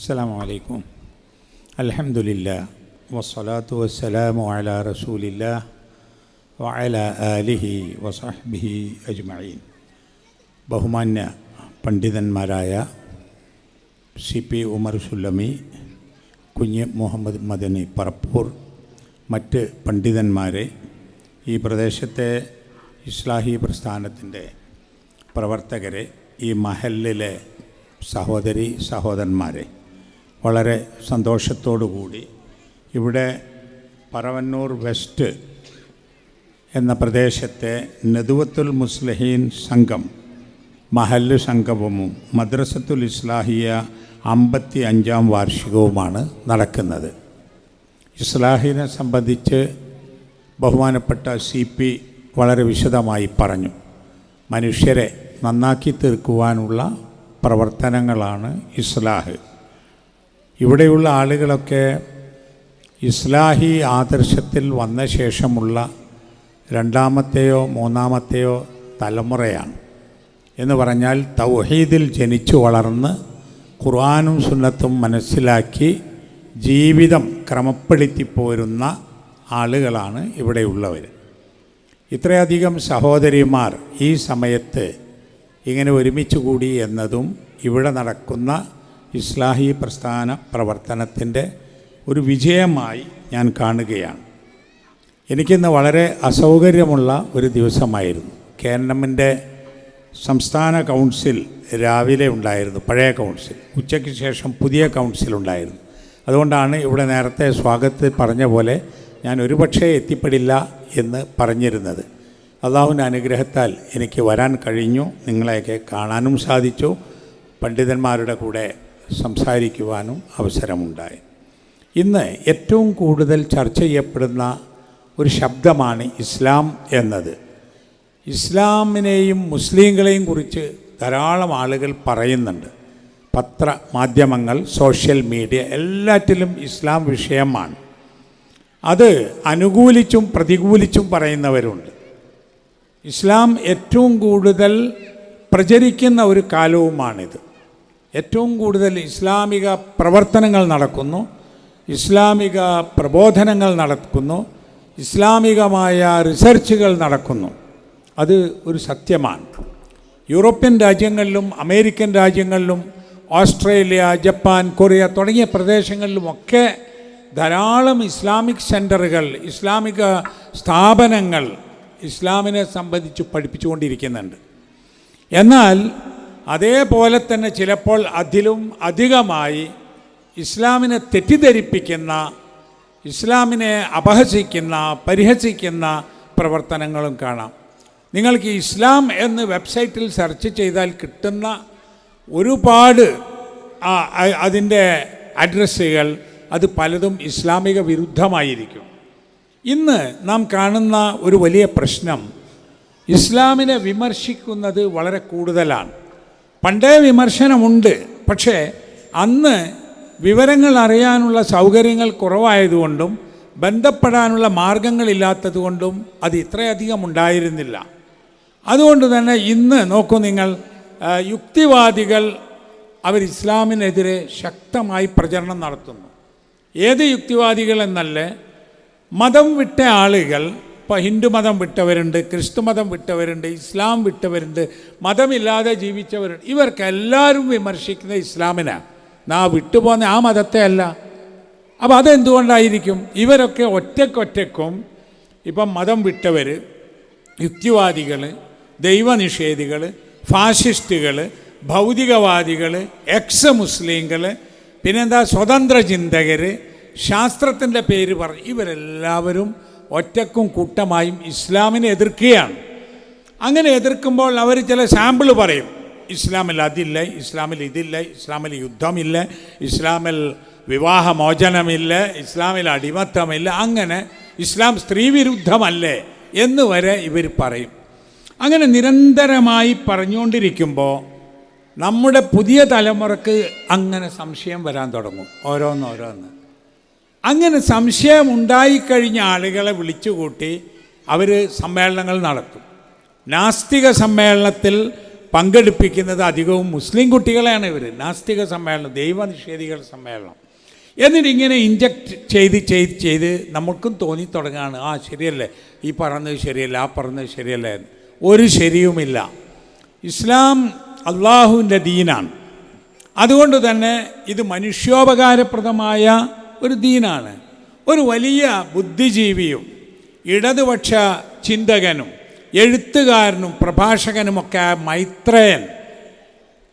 السلام عليكم الحمد لله والصلاة والسلام على رسول الله وعلى آله وصحبه أجمعين ബഹുമാന്യ പണ്ഡിതന്മാരായ C P Umar Sullami Kunju Muhammad Madani Parappur മറ്റ് പണ്ഡിതന്മാരെ ഈ പ്രദേശത്തെ ഇസ്ലാഹി പ്രസ്ഥാനത്തിൻ്റെ പ്രവർത്തകരെ ഈ മഹലിലെ സഹോദരി സഹോദരന്മാരെ വളരെ കൂടി. ഇവിടെ പറവന്നൂർ വെസ്റ്റ് എന്ന പ്രദേശത്തെ നദുവത്തുൽ മുസ്ലഹീൻ സംഘം മഹല്ല് സംഗമവും മദ്രസത്തുൽ ഇസ്ലാഹിയ അമ്പത്തി അഞ്ചാം വാർഷികവുമാണ് നടക്കുന്നത്. ഇസ്ലാഹിനെ സംബന്ധിച്ച് ബഹുമാനപ്പെട്ട സി പി വളരെ വിശദമായി പറഞ്ഞു. മനുഷ്യരെ നന്നാക്കി തീർക്കുവാനുള്ള പ്രവർത്തനങ്ങളാണ് ഇസ്ലാഹ്. ഇവിടെയുള്ള ആളുകളൊക്കെ ഇസ്ലാഹി ആദർശത്തിൽ വന്ന ശേഷമുള്ള രണ്ടാമത്തെയോ മൂന്നാമത്തെയോ തലമുറയാണ്. എന്ന് പറഞ്ഞാൽ തൗഹീദിൽ ജനിച്ചു വളർന്ന് ഖുർആാനും സുന്നത്തും മനസ്സിലാക്കി ജീവിതം ക്രമപ്പെടുത്തി പോരുന്ന ആളുകളാണ് ഇവിടെയുള്ളവർ ഇത്രയധികം സഹോദരിമാർ ഈ സമയത്ത് ഇങ്ങനെ ഒരുമിച്ച് കൂടി എന്നതും ഇവിടെ നടക്കുന്ന ഇസ്ലാഹി പ്രസ്ഥാന പ്രവർത്തനത്തിന്റെ ഒരു വിജയമായി ഞാൻ കാണുകയാണ്. എനിക്കിന്ന് വളരെ അസൗകര്യമുള്ള ഒരു ദിവസമായിരുന്നു. കേരളമിന്റെ സംസ്ഥാന കൗൺസിൽ രാവിലെ ഉണ്ടായിരുന്നു പഴയ കൗൺസിൽ. ഉച്ചയ്ക്ക് ശേഷം പുതിയ കൗൺസിൽ ഉണ്ടായിരുന്നു. അതുകൊണ്ടാണ് ഇവിടെ നേരത്തെ സ്വാഗതത്തിൽ പറഞ്ഞ പോലെ ഞാൻ ഒരുപക്ഷേ എത്തിപ്പെടില്ല എന്ന് പറഞ്ഞിരുന്നത്. അള്ളാഹുവിന്റെ അനുഗ്രഹത്താൽ എനിക്ക് വരാൻ കഴിഞ്ഞു നിങ്ങളെയൊക്കെ കാണാനും സാധിച്ചു. പണ്ഡിതന്മാരുടെ കൂടെ സംസാരിക്കുവാനും അവസരമുണ്ടായി. ഇന്ന് ഏറ്റവും കൂടുതൽ ചർച്ച ചെയ്യപ്പെടുന്ന ഒരു ശബ്ദമാണ് ഇസ്ലാം എന്നത്. ഇസ്ലാമിനെയും മുസ്ലിങ്ങളെയും കുറിച്ച് ധാരാളം ആളുകൾ പറയുന്നുണ്ട്. പത്ര മാധ്യമങ്ങൾ സോഷ്യൽ മീഡിയ എല്ലാറ്റിലും ഇസ്ലാം വിഷയമാണ്. അത് അനുകൂലിച്ചും പ്രതികൂലിച്ചും പറയുന്നവരുണ്ട്. ഇസ്ലാം ഏറ്റവും കൂടുതൽ പ്രചരിക്കുന്ന ഒരു കാലവുമാണിത്. ഏറ്റവും കൂടുതൽ ഇസ്ലാമിക പ്രവർത്തനങ്ങൾ നടക്കുന്നു ഇസ്ലാമിക പ്രബോധനങ്ങൾ നടക്കുന്നു ഇസ്ലാമികമായ റിസർച്ചുകൾ നടക്കുന്നു. അത് ഒരു സത്യമാണ്. യൂറോപ്യൻ രാജ്യങ്ങളിലും അമേരിക്കൻ രാജ്യങ്ങളിലും ഓസ്ട്രേലിയ ജപ്പാൻ കൊറിയ തുടങ്ങിയ പ്രദേശങ്ങളിലുമൊക്കെ ധാരാളം ഇസ്ലാമിക് സെന്ററുകൾ ഇസ്ലാമിക സ്ഥാപനങ്ങൾ ഇസ്ലാമിനെ സംബന്ധിച്ച് പഠിപ്പിച്ചുകൊണ്ടിരിക്കുന്നുണ്ട്. എന്നാൽ അതേപോലെ തന്നെ ചിലപ്പോൾ അതിലും അധികമായി ഇസ്ലാമിനെ തെറ്റിദ്ധരിപ്പിക്കുന്ന ഇസ്ലാമിനെ അപഹസിക്കുന്ന പരിഹസിക്കുന്ന പ്രവർത്തനങ്ങളും കാണാം. നിങ്ങൾക്ക് ഇസ്ലാം എന്ന് വെബ്സൈറ്റിൽ സെർച്ച് ചെയ്താൽ കിട്ടുന്ന ഒരുപാട് അതിന്റെ അഡ്രസ്സുകൾ അത് പലതും ഇസ്ലാമിക വിരുദ്ധമായിരിക്കും. ഇന്ന് നാം കാണുന്ന ഒരു വലിയ പ്രശ്നം ഇസ്ലാമിനെ വിമർശിക്കുന്നത് വളരെ കൂടുതലാണ്. പണ്ടേ വിമർശനമുണ്ട്. പക്ഷേ അന്ന് വിവരങ്ങൾ അറിയാനുള്ള സൗകര്യങ്ങൾ കുറവായതുകൊണ്ടും ബന്ധപ്പെടാനുള്ള മാർഗങ്ങളില്ലാത്തതുകൊണ്ടും അത് ഇത്രയധികം ഉണ്ടായിരുന്നില്ല. അതുകൊണ്ട് തന്നെ ഇന്ന് നോക്കൂ നിങ്ങൾ യുക്തിവാദികൾ അവർ ഇസ്ലാമിനെതിരെ ശക്തമായി പ്രചരണം നടത്തുന്നു. ഏത് യുക്തിവാദികൾ എന്നല്ലേ? മതം വിട്ട ആളുകൾ ഇപ്പോൾ ഹിന്ദു മതം വിട്ടവരുണ്ട് ക്രിസ്തു മതം വിട്ടവരുണ്ട് ഇസ്ലാം വിട്ടവരുണ്ട് മതമില്ലാതെ ജീവിച്ചവരുണ്ട്. ഇവർക്കെല്ലാവരും വിമർശിക്കുന്ന ഇസ്ലാമിനാണ് നാ വിട്ടുപോകുന്ന ആ മതത്തെ അല്ല. അപ്പോൾ അതെന്തുകൊണ്ടായിരിക്കും? ഇവരൊക്കെ ഒറ്റക്കൊറ്റക്കും ഇപ്പം മതം വിട്ടവർ യുക്തിവാദികൾ ദൈവനിഷേധികൾ ഫാഷിസ്റ്റുകൾ ഭൗതികവാദികൾ എക്സ് മുസ്ലിങ്ങൾ പിന്നെന്താ സ്വതന്ത്ര ചിന്തകർ ശാസ്ത്രത്തിന്റെ പേര് പറ ഇവരെല്ലാവരും ഒറ്റക്കും കൂട്ടമായും ഇസ്ലാമിനെ എതിർക്കുകയാണ്. അങ്ങനെ എതിർക്കുമ്പോൾ അവർ ചില സാമ്പിൾ പറയും. ഇസ്ലാമിൽ അതില്ല ഇസ്ലാമിൽ ഇതില്ല ഇസ്ലാമിൽ യുദ്ധമില്ല ഇസ്ലാമിൽ വിവാഹമോചനമില്ല ഇസ്ലാമിൽ അടിമത്തമില്ല അങ്ങനെ ഇസ്ലാം സ്ത്രീവിരുദ്ധമല്ലേ എന്ന് വരെ ഇവർ പറയും. അങ്ങനെ നിരന്തരമായി പറഞ്ഞുകൊണ്ടിരിക്കുമ്പോൾ നമ്മുടെ പുതിയ തലമുറയ്ക്ക് അങ്ങനെ സംശയം വരാൻ തുടങ്ങും. ഓരോന്നോരോന്ന് അങ്ങനെ സംശയം ഉണ്ടായിക്കഴിഞ്ഞ ആളുകളെ വിളിച്ചുകൂട്ടി അവർ സമ്മേളനങ്ങൾ നടത്തും. നാസ്തിക സമ്മേളനത്തിൽ പങ്കെടുപ്പിക്കുന്നത് അധികവും മുസ്ലിം കുട്ടികളെയാണ് ഇവർ നാസ്തിക സമ്മേളനം ദൈവനിഷേധികൾ സമ്മേളനം. എന്നിട്ട് ഇങ്ങനെ ഇഞ്ചക്ട് ചെയ്ത് ചെയ്ത് ചെയ്ത് നമുക്കും തോന്നി തുടങ്ങുകയാണ് ആ ശരിയല്ലേ? ഈ പറഞ്ഞത് ശരിയല്ല? ആ പറഞ്ഞത് ശരിയല്ല? എന്ന്. ഒരു ശരിയുമില്ല. ഇസ്ലാം അള്ളാഹുവിന്റെ ദീനാണ്. അതുകൊണ്ട് തന്നെ ഇത് മനുഷ്യോപകാരപ്രദമായ ഒരു ദീനാണ്. ഒരു വലിയ ബുദ്ധിജീവിയും ഇടതുപക്ഷ ചിന്തകനും എഴുത്തുകാരനും പ്രഭാഷകനുമൊക്കെ മൈത്രേയൻ.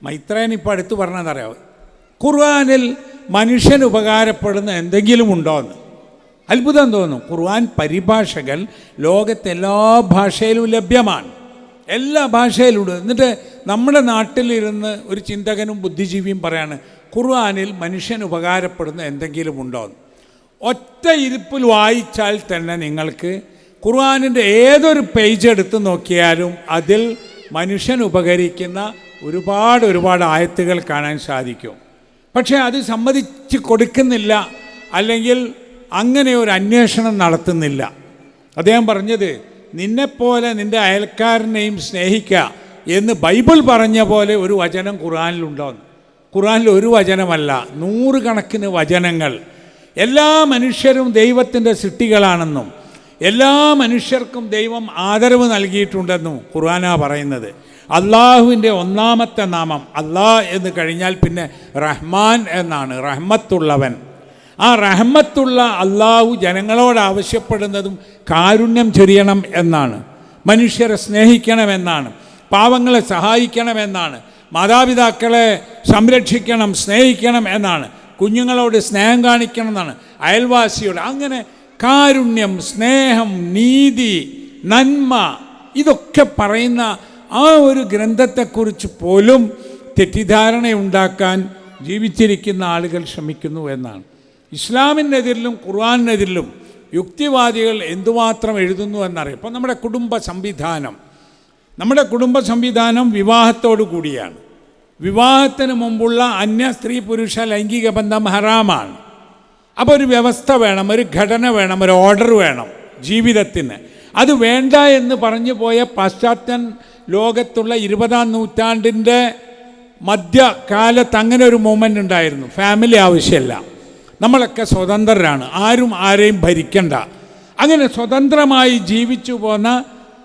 മൈത്രേയൻ ഇപ്പോൾ അടുത്ത് പറഞ്ഞതറിയാവ് ഖുർആാനിൽ മനുഷ്യൻ ഉപകാരപ്പെടുന്ന എന്തെങ്കിലും ഉണ്ടോയെന്ന് അത്ഭുതം തോന്നും. ഖുർആൻ പരിഭാഷകൾ ലോകത്തെല്ലാ ഭാഷയിലും ലഭ്യമാണ്. എല്ലാ ഭാഷയിലും ഉണ്ട്. എന്നിട്ട് നമ്മുടെ നാട്ടിലിരുന്ന് ഒരു ചിന്തകനും ബുദ്ധിജീവിയും പറയാണ് ഖുർആാനിൽ മനുഷ്യന് ഉപകാരപ്പെടുന്ന എന്തെങ്കിലും ഉണ്ടോ? ഒറ്റ ഇരിപ്പിൽ വായിച്ചാൽ തന്നെ നിങ്ങൾക്ക് ഖുർആാനിന്റെ ഏതൊരു പേജ് എടുത്ത് നോക്കിയാലും അതിൽ മനുഷ്യൻ ഉപകരിക്കുന്ന ഒരുപാട് ഒരുപാട് ആയത്തുകൾ കാണാൻ സാധിക്കും. പക്ഷേ അത് സമ്മതിച്ച് കൊടുക്കുന്നില്ല അല്ലെങ്കിൽ അങ്ങനെ ഒരു അന്വേഷണം നടത്തുന്നില്ല. അദ്ദേഹം പറഞ്ഞത് നിന്നെപ്പോലെ നിന്റെ അയൽക്കാരനെയും സ്നേഹിക്കുക എന്ന് ബൈബിൾ പറഞ്ഞ പോലെ ഒരു വചനം ഖുർആനിലുണ്ടോന്ന്. ഖുർആനിൽ ഒരു വചനമല്ല നൂറുകണക്കിന് വചനങ്ങൾ. എല്ലാ മനുഷ്യരും ദൈവത്തിന്റെ സൃഷ്ടികളാണെന്നും എല്ലാ മനുഷ്യർക്കും ദൈവം ആദരവ് നൽകിയിട്ടുണ്ടെന്നും ഖുർആന പറയുന്നത്. അള്ളാഹുവിന്റെ ഒന്നാമത്തെ നാമം അള്ളാ എന്ന് കഴിഞ്ഞാൽ പിന്നെ റഹ്മാൻ എന്നാണ് റഹ്മത്തുള്ളവൻ. ആ റഹ്മത്തുള്ള അള്ളാഹു ജനങ്ങളോട് ആവശ്യപ്പെടുന്നതും കാരുണ്യം ചൊരിയണം എന്നാണ്. മനുഷ്യരെ സ്നേഹിക്കണമെന്നാണ് പാവങ്ങളെ സഹായിക്കണമെന്നാണ്. മാതാപിതാക്കളെ സംരക്ഷിക്കണം സ്നേഹിക്കണം എന്നാണ്. കുഞ്ഞുങ്ങളോട് സ്നേഹം കാണിക്കണം എന്നാണ്. അയൽവാസിയോട് അങ്ങനെ കാരുണ്യം സ്നേഹം നീതി നന്മ ഇതൊക്കെ പറയുന്ന ആ ഒരു ഗ്രന്ഥത്തെക്കുറിച്ച് പോലും തെറ്റിദ്ധാരണയുണ്ടാക്കാൻ ജീവിച്ചിരിക്കുന്ന ആളുകൾ ശ്രമിക്കുന്നു എന്നാണ്. ഇസ്ലാമിനെതിരിലും ഖുർആാനെതിരിലും യുക്തിവാദികൾ എന്തുമാത്രം എഴുതുന്നു എന്നറിയാം. ഇപ്പം നമ്മുടെ കുടുംബ സംവിധാനം നമ്മുടെ കുടുംബ സംവിധാനം വിവാഹത്തോടു കൂടിയാണ്. വിവാഹത്തിന് മുമ്പുള്ള അന്യ സ്ത്രീ പുരുഷ ലൈംഗിക ബന്ധം ഹറാമാണ്. അപ്പോൾ ഒരു വ്യവസ്ഥ വേണം ഒരു ഘടന വേണം ഒരു ഓർഡർ വേണം ജീവിതത്തിന്. അത് വേണ്ട എന്ന് പറഞ്ഞു പോയ പാശ്ചാത്യൻ ലോകത്തുള്ള ഇരുപതാം നൂറ്റാണ്ടിന്റെ മധ്യകാലത്ത് അങ്ങനെ ഒരു മൂമെന്റ് ഉണ്ടായിരുന്നു. ഫാമിലി ആവശ്യമല്ല. നമ്മളൊക്കെ സ്വതന്ത്രരാണ്. ആരും ആരെയും ഭരിക്കണ്ട. അങ്ങനെ സ്വതന്ത്രമായി ജീവിച്ചു പോന്ന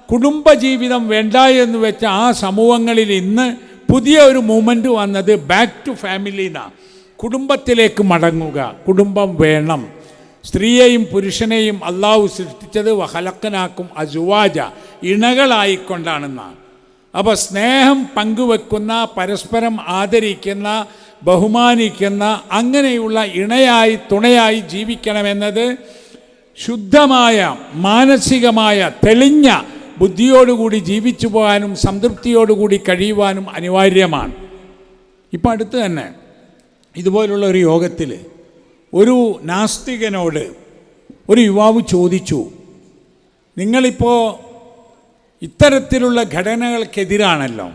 കുടുംബജീവിതം വേണ്ട എന്ന് വെച്ച ആ സമൂഹങ്ങളിൽ ഇന്ന് പുതിയ ഒരു മൂമെന്റ് വന്നത് ബാക്ക് ടു ഫാമിലിന്നാണ് കുടുംബത്തിലേക്ക് മടങ്ങുക. കുടുംബം വേണം. സ്ത്രീയെയും പുരുഷനെയും അള്ളാഹു സൃഷ്ടിച്ചത് വഹലക്കനാക്കും അജുവാജ ഇണകളായിക്കൊണ്ടാണെന്നാണ് അപ്പോൾ സ്നേഹം പങ്കുവെക്കുന്ന പരസ്പരം ആദരിക്കുന്ന ബഹുമാനിക്കുന്ന അങ്ങനെയുള്ള ഇണയായി തുണയായി ജീവിക്കണമെന്നത് ശുദ്ധമായ മാനസികമായ തെളിഞ്ഞ ബുദ്ധിയോടുകൂടി ജീവിച്ചു പോകാനും സംതൃപ്തിയോടുകൂടി കഴിയുവാനും അനിവാര്യമാണ്. ഇപ്പം അടുത്ത് തന്നെ ഇതുപോലുള്ള ഒരു യോഗത്തിൽ ഒരു നാസ്തികനോട് ഒരു യുവാവ് ചോദിച്ചു നിങ്ങളിപ്പോൾ ഇത്തരത്തിലുള്ള ഘടനകൾക്കെതിരാണല്ലോ.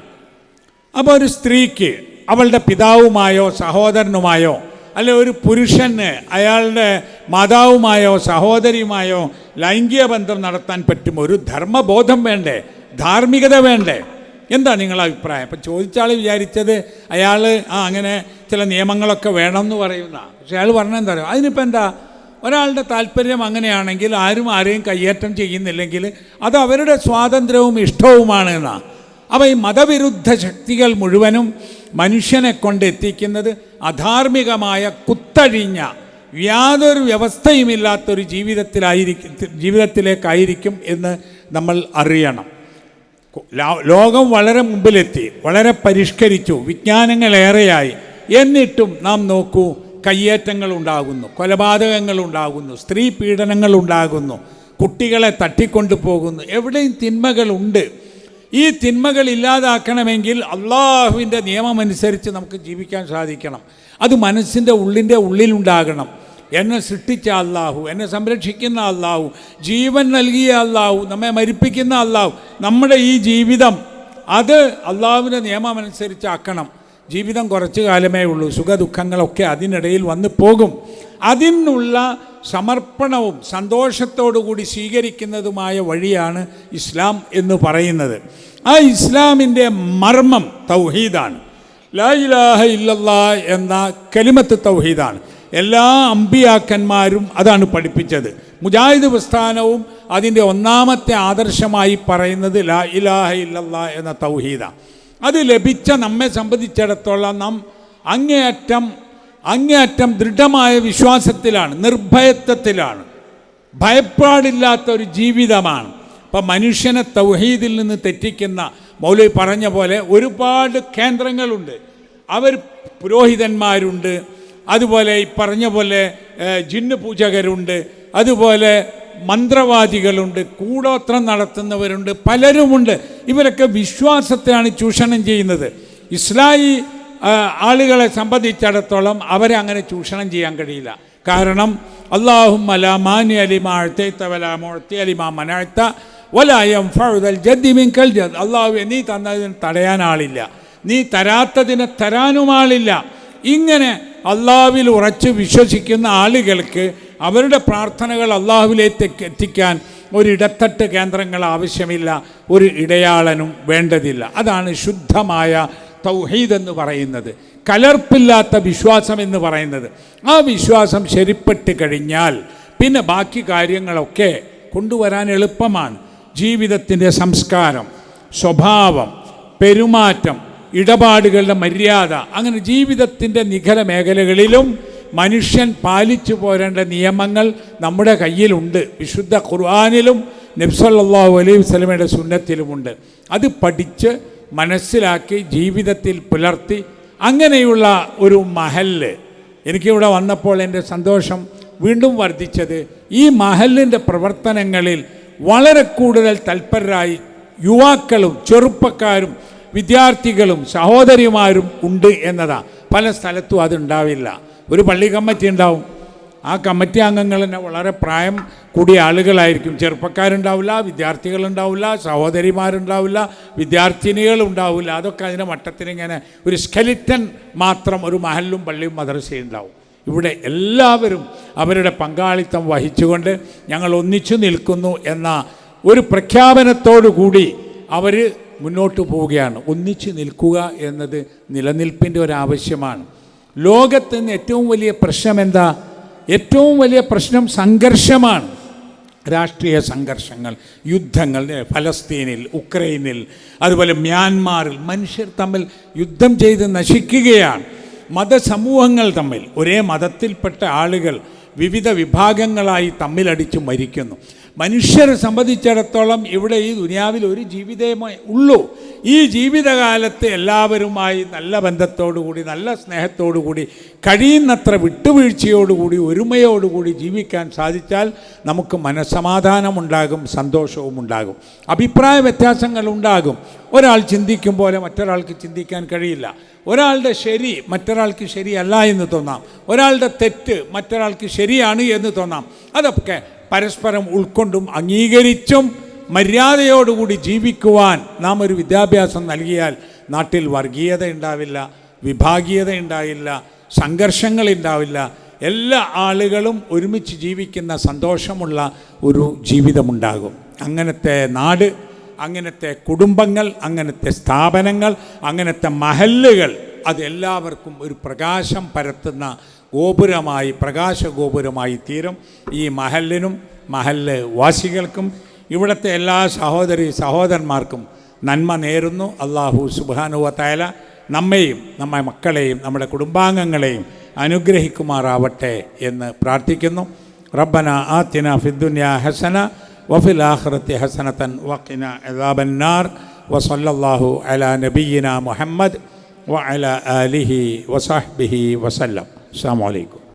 അപ്പോൾ ഒരു സ്ത്രീക്ക് അവളുടെ പിതാവുമായോ സഹോദരനുമായോ അല്ലെ ഒരു പുരുഷന് അയാളുടെ മാതാവുമായോ സഹോദരിയുമായോ ലൈംഗിക ബന്ധം നടത്താൻ പറ്റുമോ ഒരു ധർമ്മബോധം വേണ്ടേ? ധാർമ്മികത വേണ്ടേ? എന്താ നിങ്ങളുടെ അഭിപ്രായം? അപ്പം ചോദിച്ചാൾ വിചാരിച്ചത് അയാൾ ആ അങ്ങനെ ചില നിയമങ്ങളൊക്കെ വേണം എന്ന് പറയുന്ന. പക്ഷെ അയാൾ പറഞ്ഞാൽ എന്താ പറയുക അതിനിപ്പോൾ എന്താ? ഒരാളുടെ താല്പര്യം അങ്ങനെയാണെങ്കിൽ ആരും ആരെയും കയ്യേറ്റം ചെയ്യുന്നില്ലെങ്കിൽ അത് അവരുടെ സ്വാതന്ത്ര്യവും ഇഷ്ടവുമാണ് എന്നാണ് അപ്പോൾ ഈ മതവിരുദ്ധ ശക്തികൾ മുഴുവനും മനുഷ്യനെ കൊണ്ട് എത്തിക്കുന്നത് അധാർമികമായ കുത്തഴിഞ്ഞ യാതൊരു വ്യവസ്ഥയുമില്ലാത്തൊരു ജീവിതത്തിലായിരിക്കും ജീവിതത്തിലേക്കായിരിക്കും എന്ന് നമ്മൾ അറിയണം. ലോകം വളരെ മുമ്പിലെത്തി വളരെ പരിഷ്കരിച്ചു വിജ്ഞാനങ്ങളേറെയായി. എന്നിട്ടും നാം നോക്കൂ കയ്യേറ്റങ്ങൾ ഉണ്ടാകുന്നു കൊലപാതകങ്ങൾ ഉണ്ടാകുന്നു സ്ത്രീ പീഡനങ്ങൾ ഉണ്ടാകുന്നു കുട്ടികളെ തട്ടിക്കൊണ്ടു പോകുന്നു എവിടെയും തിന്മകളുണ്ട്. ഈ തിന്മകൾ ഇല്ലാതാക്കണമെങ്കിൽ അള്ളാഹുവിന്റെ നിയമമനുസരിച്ച് നമുക്ക് ജീവിക്കാൻ സാധിക്കണം. അത് മനസ്സിന്റെ ഉള്ളിന്റെ ഉള്ളിലുണ്ടാകണം. എന്നെ സൃഷ്ടിച്ച അള്ളാഹു എന്നെ സംരക്ഷിക്കുന്ന അള്ളാഹു ജീവൻ നൽകിയ അള്ളാഹു നമ്മെ മരിപ്പിക്കുന്ന അള്ളാഹു നമ്മുടെ ഈ ജീവിതം അത് അള്ളാഹുവിന്റെ നിയമമനുസരിച്ചാക്കണം. ജീവിതം കുറച്ച് കാലമേ ഉള്ളൂ സുഖദുഃഖങ്ങളൊക്കെ അതിനിടയിൽ വന്ന് പോകും. അതിനുള്ള സമർപ്പണവും സന്തോഷത്തോടുകൂടി സ്വീകരിക്കുന്നതുമായ വഴിയാണ് ഇസ്ലാം എന്ന് പറയുന്നത്. ആ ഇസ്ലാമിന്റെ മർമ്മം തൗഹീദാണ്. ലാ ഇലാഹ എന്ന കലിമത്ത് തൗഹീദാണ്. എല്ലാ അമ്പിയാക്കന്മാരും അതാണ് പഠിപ്പിച്ചത്. മുജാഹിദ് പ്രസ്ഥാനവും അതിന്റെ ഒന്നാമത്തെ ആദർശമായി പറയുന്നത് ലാ ഇലാഹ ഇല്ലല്ലാ എന്ന തൗഹീദ. അത് ലഭിച്ച നമ്മെ സംബന്ധിച്ചിടത്തോളം നാം അങ്ങേയറ്റം അങ്ങേയറ്റം ദൃഢമായ വിശ്വാസത്തിലാണ് നിർഭയത്വത്തിലാണ് ഭയപ്പാടില്ലാത്ത ഒരു ജീവിതമാണ്. ഇപ്പം മനുഷ്യനെ തൗഹീദിൽ നിന്ന് തെറ്റിക്കുന്ന മൗലവി പറഞ്ഞ പോലെ ഒരുപാട് കേന്ദ്രങ്ങളുണ്ട്. അവർ പുരോഹിതന്മാരുണ്ട് അതുപോലെ ഈ പറഞ്ഞ പോലെ ജിന്നു പൂജകരുണ്ട് അതുപോലെ മന്ത്രവാദികളുണ്ട് കൂടോത്രം നടത്തുന്നവരുണ്ട് പലരുമുണ്ട്. ഇവരൊക്കെ വിശ്വാസത്തെയാണ് ചൂഷണം ചെയ്യുന്നത്. ഇസ്ലായി ആളുകളെ സംബന്ധിച്ചിടത്തോളം അവരെ അങ്ങനെ ചൂഷണം ചെയ്യാൻ കഴിയില്ല. കാരണം അള്ളാഹും അല മാനി അലിമ അലിമാ മുഴത്തി അലിമ മനാഴ്ത്ത വലായം ഫഴുതൽ ജദ്ദിമിൻ കൽ ജദ്. അള്ളാഹു നീ തന്നതിന് തടയാൻ ആളില്ല. നീ തരാത്തതിനെ തരാനും ആളില്ല. ഇങ്ങനെ അള്ളാഹുവിൽ ഉറച്ച് വിശ്വസിക്കുന്ന ആളുകൾക്ക് അവരുടെ പ്രാർത്ഥനകൾ അള്ളാഹുവിലേക്ക് എത്തിക്കാൻ ഒരു ഇടത്തട്ട് കേന്ദ്രങ്ങൾ ആവശ്യമില്ല. ഒരു ഇടയാളനും വേണ്ടതില്ല. അതാണ് ശുദ്ധമായ തൗഹീദ് എന്ന് പറയുന്നത് കലർപ്പില്ലാത്ത വിശ്വാസം എന്ന് പറയുന്നത്. ആ വിശ്വാസം ശരിപ്പെട്ട് കഴിഞ്ഞാൽ പിന്നെ ബാക്കി കാര്യങ്ങളൊക്കെ കൊണ്ടുവരാൻ എളുപ്പമാണ്. ജീവിതത്തിന്റെ സംസ്കാരം സ്വഭാവം പെരുമാറ്റം ഇടപാടുകളുടെ മര്യാദ അങ്ങനെ ജീവിതത്തിന്റെ നിഖല മേഖലകളിലും മനുഷ്യൻ പാലിച്ചു പോരേണ്ട നിയമങ്ങൾ നമ്മുടെ കയ്യിലുണ്ട്. വിശുദ്ധ ഖുർആാനിലും നബ്സല്ലാഹു അലൈഹി വസ്ലമയുടെ സുന്നത്തിലുമുണ്ട്. അത് പഠിച്ച് മനസ്സിലാക്കി ജീവിതത്തിൽ പുലർത്തി അങ്ങനെയുള്ള ഒരു മഹൽ എനിക്കിവിടെ വന്നപ്പോൾ എന്റെ സന്തോഷം വീണ്ടും വർദ്ധിച്ചത് ഈ മഹലിന്റെ പ്രവർത്തനങ്ങളിൽ വളരെ കൂടുതൽ തൽപരരായി യുവാക്കളും ചെറുപ്പക്കാരും വിദ്യാർത്ഥികളും സഹോദരിമാരും ഉണ്ട് എന്നതാണ് പല സ്ഥലത്തും അതുണ്ടാവില്ല ഒരു പള്ളി കമ്മിറ്റി ഉണ്ടാവും. ആ കമ്മിറ്റി അംഗങ്ങൾ തന്നെ വളരെ പ്രായം കൂടിയ ആളുകളായിരിക്കും. ചെറുപ്പക്കാരുണ്ടാവില്ല വിദ്യാർത്ഥികളുണ്ടാവില്ല സഹോദരിമാരുണ്ടാവില്ല വിദ്യാർത്ഥിനികൾ ഉണ്ടാവില്ല അതൊക്കെ അതിന്റെ മട്ടത്തിനിങ്ങനെ ഒരു സ്കെലിറ്റൻ മാത്രം ഒരു മഹലും പള്ളിയും മദ്രസയും ഉണ്ടാവും. ഇവിടെ എല്ലാവരും അവരുടെ പങ്കാളിത്തം വഹിച്ചുകൊണ്ട് ഞങ്ങൾ ഒന്നിച്ചു നിൽക്കുന്നു എന്ന ഒരു പ്രഖ്യാപനത്തോടു കൂടി അവർ മുന്നോട്ട് പോവുകയാണ്. ഒന്നിച്ചു നിൽക്കുക എന്നത് നിലനിൽപ്പിന്റെ ഒരു ആവശ്യമാണ്. ലോകത്ത് നിന്ന് ഏറ്റവും വലിയ പ്രശ്നം എന്താ ഏറ്റവും വലിയ പ്രശ്നം സംഘർഷമാണ്. രാഷ്ട്രീയ സംഘർഷങ്ങൾ യുദ്ധങ്ങൾ ഫലസ്തീനിൽ ഉക്രൈനിൽ അതുപോലെ മ്യാൻമാറിൽ മനുഷ്യർ തമ്മിൽ യുദ്ധം ചെയ്ത് നശിക്കുകയാണ്. മതസമൂഹങ്ങൾ തമ്മിൽ ഒരേ മതത്തിൽപ്പെട്ട ആളുകൾ വിവിധ വിഭാഗങ്ങളായി തമ്മിലടിച്ച് മരിക്കുന്നു. മനുഷ്യരെ സംബന്ധിച്ചിടത്തോളം ഇവിടെ ഈ ദുനിയാവിൽ ഒരു ജീവിതമേ ഉള്ളൂ. ഈ ജീവിതകാലത്ത് എല്ലാവരുമായി നല്ല ബന്ധത്തോടുകൂടി നല്ല സ്നേഹത്തോടുകൂടി കഴിയുന്നത്ര വിട്ടുവീഴ്ചയോടുകൂടി ഒരുമയോടുകൂടി ജീവിക്കാൻ സാധിച്ചാൽ നമുക്ക് മനസ്സമാധാനമുണ്ടാകും സന്തോഷവും ഉണ്ടാകും അഭിപ്രായ വ്യത്യാസങ്ങൾ ഉണ്ടാകും ഒരാൾ ചിന്തിക്കും പോലെ മറ്റൊരാൾക്ക് ചിന്തിക്കാൻ കഴിയില്ല. ഒരാളുടെ ശരി മറ്റൊരാൾക്ക് ശരിയല്ല എന്ന് തോന്നാം. ഒരാളുടെ തെറ്റ് മറ്റൊരാൾക്ക് ശരിയാണ് എന്ന് തോന്നാം. അതൊക്കെ പരസ്പരം ഉൾക്കൊണ്ടും അംഗീകരിച്ചും മര്യാദയോടുകൂടി ജീവിക്കുവാൻ നാം ഒരു വിദ്യാഭ്യാസം നൽകിയാൽ നാട്ടിൽ വർഗീയത ഉണ്ടാവില്ല വിഭാഗീയത ഉണ്ടാവില്ല സംഘർഷങ്ങൾ ഉണ്ടാവില്ല. എല്ലാ ആളുകളും ഒരുമിച്ച് ജീവിക്കുന്ന സന്തോഷമുള്ള ഒരു ജീവിതമുണ്ടാകും. അങ്ങനത്തെ നാട് അങ്ങനത്തെ കുടുംബങ്ങൾ അങ്ങനത്തെ സ്ഥാപനങ്ങൾ അങ്ങനത്തെ മഹല്ലുകൾ അതെല്ലാവർക്കും ഒരു പ്രകാശം പരത്തുന്ന ഗോപുരമായി പ്രകാശ ഗോപുരമായി തീരും. ഈ മഹലിനും മഹല്ല് വാസികൾക്കും ഇവിടുത്തെ എല്ലാ സഹോദരി സഹോദരന്മാർക്കും നന്മ നേരുന്നു. അള്ളാഹു സുബാനുവത്തായ നമ്മെയും നമ്മുടെ മക്കളെയും നമ്മുടെ കുടുംബാംഗങ്ങളെയും അനുഗ്രഹിക്കുമാറാവട്ടെ എന്ന് പ്രാർത്ഥിക്കുന്നു. റബ്ബന ആത്തിന ഫിദ്ദുന്യ ഹസന വഫിൽ ആഹ്റത്തി ഹസനത്തൻ വഖിന അദാബന്നാർ വസല്ലാഹു അല നബീന മുഹമ്മദ് വഅല ആലിഹി വസാഹ്ബിഹി വസല്ലം السلام عليكم.